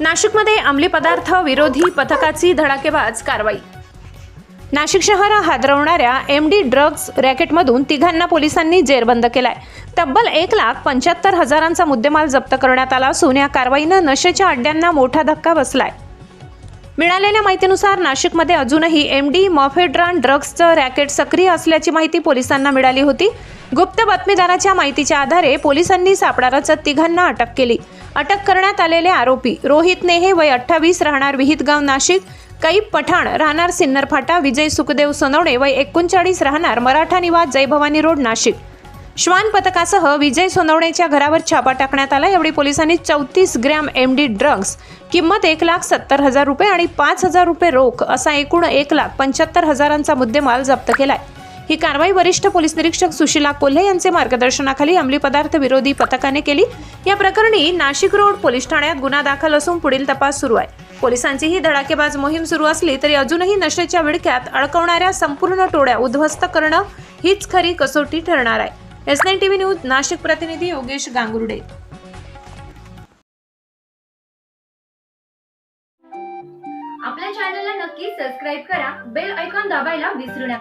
नाशिकमध्ये अंमली पदार्थ विरोधी पथकाची धडाकेबाज कारवाई. नाशिक शहर हादरवणाऱ्या एम डी ड्रग्ज रॅकेटमधून तिघांना पोलिसांनी जेरबंद केलाय. तब्बल एक लाख पंच्याहत्तर हजारांचा मुद्देमाल जप्त करण्यात आला असून या कारवाईनं नशेच्या अड्ड्यांना मोठा धक्का बसलाय. मिळालेल्या माहितीनुसार नाशिकमध्ये अजूनही एम डी मॉफेड्रान ड्रग्जचं रॅकेट सक्रिय असल्याची माहिती पोलिसांना मिळाली होती. गुप्त बातमीदाराच्या माहितीच्या आधारे पोलिसांनी सापळा तिघांना अटक केली. अटक करण्यात आलेले आरोपी रोहित नेहे वय अठ्ठावीस राहणार विहितगाव नाशिक. कैब पठाण राहणार सिन्नर फाटा विजय सुखदेव सोनवणे वय एकोणचाळीस राहणार मराठा निवास जय भवानी रोड नाशिक. श्वान पथकासह विजय सोनवणेच्या घरावर छापा टाकण्यात आला. यावेळी पोलिसांनी चौतीस ग्रॅम एम डी ड्रग्ज किंमत एक लाख सत्तर हजार रुपये आणि पाच हजार रुपये रोख असा एकूण एक लाख पंच्याहत्तर हजारांचा मुद्देमाल जप्त केलाय. ही कारवाई वरिष्ठ पोलीस निरीक्षक सुशीला कोल्हे यांचे मार्गदर्शनाखाली अंमली पदार्थ विरोधी पथकाने केली. या प्रकरणी नाशिक रोड पोलीस ठाण्यात गुन्हा दाखल असून पुढील तपास सुरू आहे. पोलिसांची ही धडाकेबाज मोहीम सुरू असली तरी अजूनही नशेच्या विडक्यात अडकवणाऱ्या संपूर्ण टोळ्या उद्ध्वस्त करणं हीच खरी कसोटी ठरणार आहे. S nine TV news Nashik प्रतिनिधी योगेश गांगुर्डे. आपल्या चॅनलला नक्की सबस्क्राईब करा बेल ऐकॉन दाबायला विसरू नका.